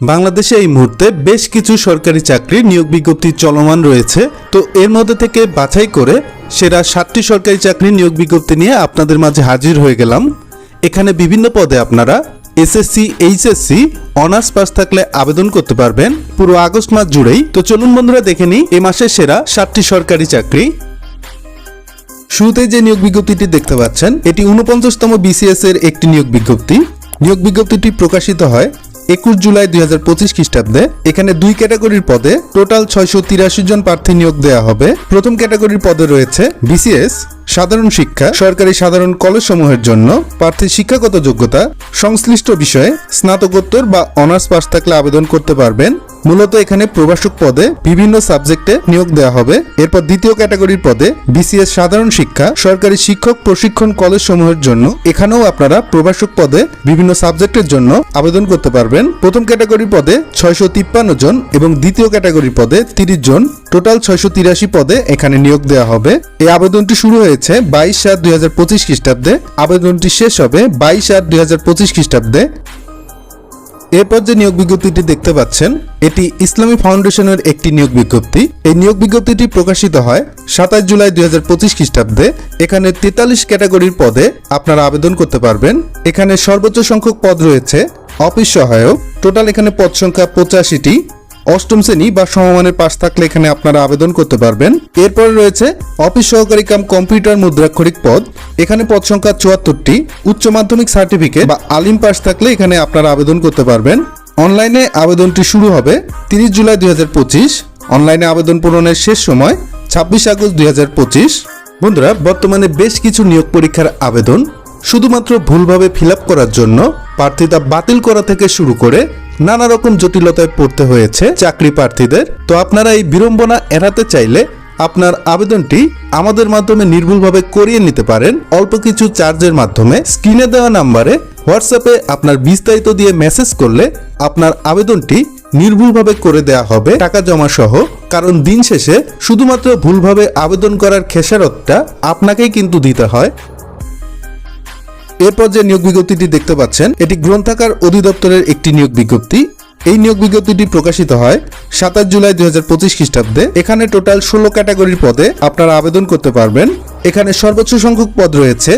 বাংলাদেশে এই মুহূর্তে বেশ কিছু সরকারি চাকরির নিয়োগ বিজ্ঞপ্তি চলমান রয়েছে। তো এর মধ্যে থেকে বাছাই করে সেরা সাতটি সরকারি চাকরির নিয়োগ বিজ্ঞপ্তি নিয়ে আপনাদের মাঝে হাজির হয়ে গেলাম। এখানে বিভিন্ন পদে আপনারা এসএসসি এইচএসসি অনার্স পাস থাকলে আবেদন করতে পারবেন। পুরো আগস্ট মাস জুড়েই। তো চলুন বন্ধুরা, দেখে নিই এ মাসের সেরা সাতটি সরকারি চাকরি। শুরুতে যে নিয়োগ বিজ্ঞপ্তিটি দেখতে পাচ্ছেন, এটি উনপঞ্চাশতম বিসিএস এর একটি নিয়োগ বিজ্ঞপ্তি। নিয়োগ বিজ্ঞপ্তিটি প্রকাশিত হয় একুশ জুলাই দুই হাজার পঁচিশ খ্রিস্টাব্দে এখানে দুই ক্যাটাগরির পদে টোটাল ছয়শো তিরাশি জন প্রার্থী নিয়োগ দেওয়া হবে। প্রথম ক্যাটাগরির পদে রয়েছে বিসিএস, সাধারণ শিক্ষা, সরকারি সাধারণ কলেজ সমূহের জন্য প্রার্থীর শিক্ষাগত যোগ্যতা, সংশ্লিষ্ট বিষয়ে স্নাতকোত্তর বা অনার্স পাস থাকলে আবেদন করতে পারবেন। মূলত এখানে প্রভাষক পদে বিভিন্ন সাবজেক্টে নিয়োগ দেওয়া হবে। এরপর দ্বিতীয় ক্যাটাগরির পদে বিসিএস সাধারণ শিক্ষা, সরকারি শিক্ষক প্রশিক্ষণ কলেজ সমূহের জন্য এখানেও আপনারা প্রভাষক পদে বিভিন্ন সাবজেক্টের জন্য আবেদন করতে পারবেন। প্রথম ক্যাটাগরির পদে ছয়শো তিপ্পান্ন জন এবং দ্বিতীয় ক্যাটাগরি পদে তিরিশ জন। টোটাল ছয়শো তিরাশি পদে এখানে নিয়োগ দেওয়া হবে। এই আবেদনটি শুরু হয়েছে বাইশ সাত দুই হাজার পঁচিশ খ্রিস্টাব্দে। আবেদনটি শেষ হবে বাইশ আট দুই হাজার পঁচিশ খ্রিস্টাব্দে। এরপর যে নিয়োগ বিজ্ঞপ্তিটি দেখতে পাচ্ছেন। এটি ইসলামী ফাউন্ডেশনের একটি নিয়োগ বিজ্ঞপ্তি। এই নিয়োগ বিজ্ঞপ্তিটি প্রকাশিত হয় সাতাশ জুলাই দুই হাজার পঁচিশ খ্রিস্টাব্দে। এখানে তেতাল্লিশ ক্যাটাগরির পদে আপনারা আবেদন করতে পারবেন। এখানে সর্বোচ্চ সংখ্যক পদ রয়েছে অফিস সহায়ক। টোটাল এখানে পদ সংখ্যা পঁচাশিটি। অষ্টম শ্রেণি বা সমমানের পাশ থাকলে এখানে আপনারা আবেদন করতে পারবেন। এরপরে রয়েছে অফিস সহকারী কাম কম্পিউটার মুদ্রাক্ষরিক পদ। এখানে পদ সংখ্যা চুয়াত্তরটি। উচ্চ মাধ্যমিক সার্টিফিকেট বা আলিম পাস থাকলে এখানে আপনারা আবেদন করতে পারবেন। অনলাইনে আবেদনটি শুরু হবে তিরিশ জুলাই দুই হাজার পঁচিশ। অনলাইনে আবেদন পূরণের শেষ সময় ছাব্বিশ আগস্ট দুই হাজার পঁচিশ। বন্ধুরা, বর্তমানে বেশ কিছু নিয়োগ পরীক্ষার আবেদন। শুধুমাত্র ভুলভাবে ফিল করার জন্য প্রার্থিতা বাতিল করা থেকে শুরু করে নানা রকম জটিলতায় পড়তে হয়েছে চাকরি প্রার্থীদের। তো আপনারা এই বিড়ম্বনা এড়াতে চাইলে আপনার আবেদনটি আমাদের মাধ্যমে নির্ভুলভাবে করিয়ে নিতে পারেন। অল্প কিছু চার্জের মাধ্যমে স্ক্রিনে দেওয়া নাম্বারে হোয়াটসঅ্যাপে আপনার বিস্তারিত দিয়ে মেসেজ করলে আপনার আবেদনটি নির্ভুলভাবে করে দেয়া হবে টাকা জমা সহ কারণ দিন শেষে শুধুমাত্র ভুলভাবে আবেদন করার খেসারতটা আপনাকেই কিন্তু দিতে হয়। এরপর যে নিয়োগ বিজ্ঞপ্তিটি দেখতে পাচ্ছেন, এটি গ্রন্থাগার অধিদপ্তরের একটি নিয়োগ বিজ্ঞপ্তি। এই নিয়োগ বিজ্ঞপ্তিটি প্রকাশিত হয় সাতাশ জুলাই দুই হাজার পঁচিশ খ্রিস্টাব্দে। এখানে টোটাল ষোলো ক্যাটাগরির পদে আপনারা আবেদন করতে পারবেন। এখানে সর্বোচ্চ সংখ্যক পদ রয়েছে,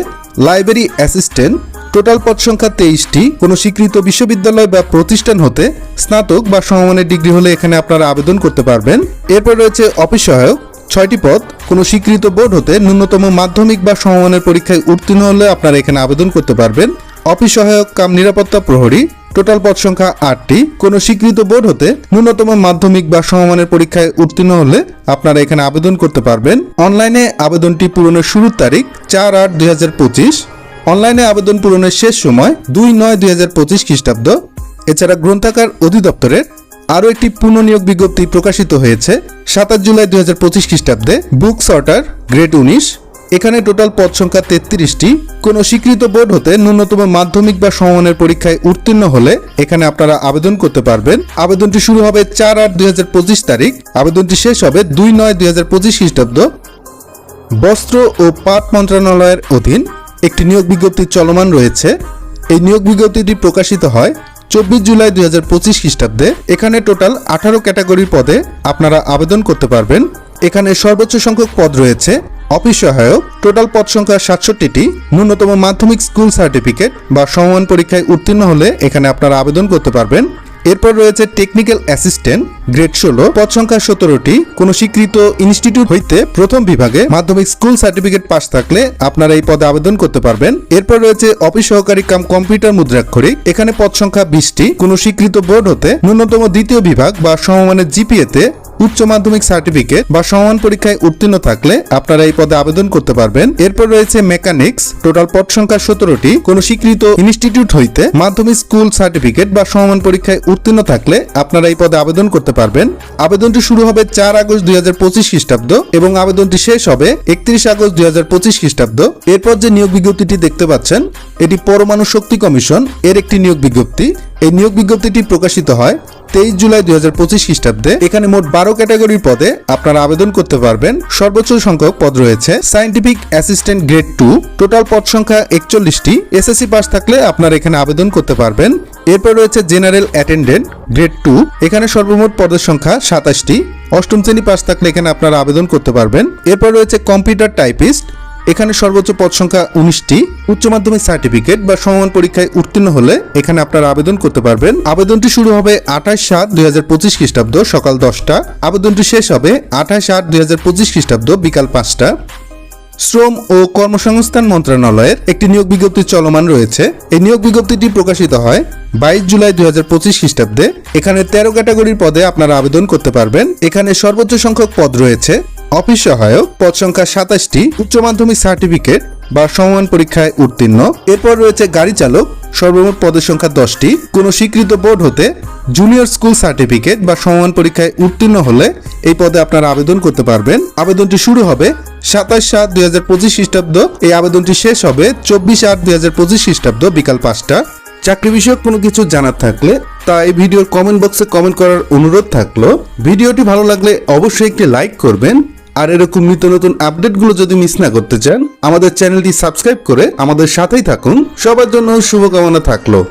লাইব্রেরি অ্যাসিস্ট্যান্ট, টোটাল পদ সংখ্যা তেইশটি। কোনো স্বীকৃত বিশ্ববিদ্যালয় বা প্রতিষ্ঠান হতে স্নাতক বা সমমানের ডিগ্রি হলে এখানে আপনারা আবেদন করতে পারবেন। এরপর রয়েছে অফিস সহায়ক ছয়টি পদ, কোনো স্বীকৃত বোর্ড হতে ন্যূনতম মাধ্যমিক বা সমমানের পরীক্ষায় উত্তীর্ণ হলে আপনারা এখানে আবেদন করতে পারবেন। অফিস সহায়ক কাম নিরাপত্তা প্রহরী, টোটাল পদ সংখ্যা আটটি, কোনো স্বীকৃত বোর্ড হতে ন্যূনতম মাধ্যমিক বা সমমানের পরীক্ষায় উত্তীর্ণ হলে আপনারা এখানে আবেদন করতে পারবেন। অনলাইনে আবেদনটি পূরণের শুরুর তারিখ চার আট দুই অনলাইনে আবেদন পূরণের শেষ সময় দুই নয় দুই হাজার পঁচিশ খ্রিস্টাব্দ। এছাড়া গ্রন্থাগার অধিদপ্তরের আরও একটি পুনঃনিয়োগ বিজ্ঞপ্তি প্রকাশিত হয়েছে। সাতাশ জুলাই দুই হাজার পঁচিশ খ্রিস্টাব্দে বুক সর্টার গ্রেড উনিশ, এখানে টোটাল পদ সংখ্যা তেত্রিশটি। কোনো স্বীকৃত বোর্ড হতে ন্যূনতম মাধ্যমিক বা সমমানের পরীক্ষায় উত্তীর্ণ হলে এখানে আপনারা আবেদন করতে পারবেন। আবেদনটি শুরু হবে চার আট দুই তারিখ। আবেদনটি শেষ হবে দুই নয় দুই হাজার পঁচিশ খ্রিস্টাব্দ। বস্ত্র ও পাট মন্ত্রণালয়ের অধীন একটি নিয়োগ বিজ্ঞপ্তি চলমান রয়েছে। এই নিয়োগ বিজ্ঞপ্তিটি প্রকাশিত হয় চব্বিশ জুলাই দুই হাজার পঁচিশ খ্রিস্টাব্দে এখানে টোটাল আঠারো ক্যাটাগরির পদে আপনারা আবেদন করতে পারবেন। এখানে সর্বোচ্চ সংখ্যক পদ রয়েছে। অফিস সহায়ক, টোটাল পদ সংখ্যা সাতষট্টিটি। ন্যূনতম মাধ্যমিক স্কুল সার্টিফিকেট বা সমমান পরীক্ষায় উত্তীর্ণ হলে এখানে আপনারা আবেদন করতে পারবেন। এরপর রয়েছে টেকনিক্যাল অ্যাসিস্ট্যান্ট গ্রেড ষোলো, পদ সংখ্যা সতেরোটি। কোনো স্বীকৃত ইনস্টিটিউট হইতে প্রথম বিভাগে মাধ্যমিক স্কুল সার্টিফিকেট পাস থাকলে আপনারা এই পদে আবেদন করতে পারবেন। এরপর রয়েছে অফিস সহকারী কাম কম্পিউটার মুদ্রাক্ষরিক। এখানে পদ সংখ্যা বিশটি। কোনো স্বীকৃত বোর্ড হতে ন্যূনতম দ্বিতীয় বিভাগ বা সমমানের জিপিএ তে উচ্চ মাধ্যমিক সার্টিফিকেট বা সমান পরীক্ষায় উত্তীর্ণ থাকলে আপনারা এই পদে আবেদন করতে পারবেন। এরপর রয়েছে মেকানিক্স। টোটাল পদ সংখ্যা সতেরোটি। কোন স্বীকৃত ইনস্টিটিউট হইতে মাধ্যমিক স্কুল সার্টিফিকেট বা সমান পরীক্ষায় উত্তীর্ণ থাকলে আপনারা এই পদে আবেদন করতে পারবেন। আবেদনটি শুরু হবে চার আগস্ট দুই হাজার পঁচিশ খ্রিস্টাব্দ এবং আবেদনটি শেষ হবে একত্রিশ আগস্ট দুই হাজার পঁচিশ খ্রিস্টাব্দ। এরপর যে নিয়োগ বিজ্ঞপ্তিটি দেখতে পাচ্ছেন, এটি পরমাণু শক্তি কমিশন এর একটি নিয়োগ বিজ্ঞপ্তি। এই নিয়োগ বিজ্ঞপ্তিটি প্রকাশিত হয় তেইশ জুলাই দুই হাজার পঁচিশ খ্রিস্টাব্দে এখানে মোট বারো ক্যাটাগরির পদে আপনারা আবেদন করতে পারবেন। সর্বোচ্চ সংখ্যক পদ রয়েছে scientific assistant grade two total পদ সংখ্যা একচল্লিশটি এসএসসি পাস থাকলে আপনারা এখানে আবেদন করতে পারবেন। এরপর রয়েছে জেনারেল অ্যাটেন্ডেন্ট গ্রেড টু এখানে সর্বমোট পদের সংখ্যা সাতাশটি, অষ্টম শ্রেণি পাস থাকলে এখানে আপনারা আবেদন করতে পারবেন। এরপর রয়েছে কম্পিউটার টাইপিস্ট এখানে সর্বোচ্চ পদ সংখ্যা উনিশটি। উচ্চ মাধ্যমিক সার্টিফিকেট বা সমান পরীক্ষায় উত্তীর্ণ হলে এখানে আপনারা আবেদন করতে পারবেন। আবেদনটি শুরু হবে আঠাশ সাত দুই হাজার পঁচিশ খ্রিস্টাব্দ সকাল দশটা। আবেদনটি শেষ হবে আঠাশ আট দুই হাজার পঁচিশ খ্রিস্টাব্দ বিকাল পাঁচটা। শ্রম ও কর্মসংস্থান মন্ত্রণালয়ের একটি নিয়োগ বিজ্ঞপ্তি চলমান রয়েছে। এই নিয়োগ বিজ্ঞপ্তিটি প্রকাশিত হয় বাইশ জুলাই দুই হাজার পঁচিশ খ্রিস্টাব্দে। এখানে তেরো ক্যাটাগরির পদে আপনারা আবেদন করতে পারবেন। এখানে সর্বোচ্চ সংখ্যক পদ রয়েছে। অফিস সহায়ক, পদ সংখ্যা সাতাশটি, উচ্চ মাধ্যমিক সার্টিফিকেট বা সমমান পরীক্ষায় উত্তীর্ণ। এরপর রয়েছে গাড়ি চালক, সর্বমোট পদের সংখ্যা দশটি। কোনো স্বীকৃত বোর্ড হতে জুনিয়র স্কুল সার্টিফিকেট বা সমমান পরীক্ষায় উত্তীর্ণ হলে এই পদে আপনারা আবেদন করতে পারবেন। আবেদনটি শুরু হবে সাতাশ সাত দুই হাজার পঁচিশ খ্রিস্টাব্দ। এই আবেদনটি শেষ হবে চব্বিশ আট দুই হাজার পঁচিশ খ্রিস্টাব্দ বিকাল পাঁচটা। চাকরি বিষয়ক কোনো কিছু জানার থাকলে তা এই ভিডিওর কমেন্ট বক্সে কমেন্ট করার অনুরোধ থাকল। ভিডিওটি ভালো লাগলে অবশ্যই একটি লাইক করবেন। আর এরকম নিত্য নতুন আপডেটগুলো যদি মিস না করতে চান, আমাদের চ্যানেলটি সাবস্ক্রাইব করে আমাদের সাথেই থাকুন। সবার জন্য শুভকামনা থাকল।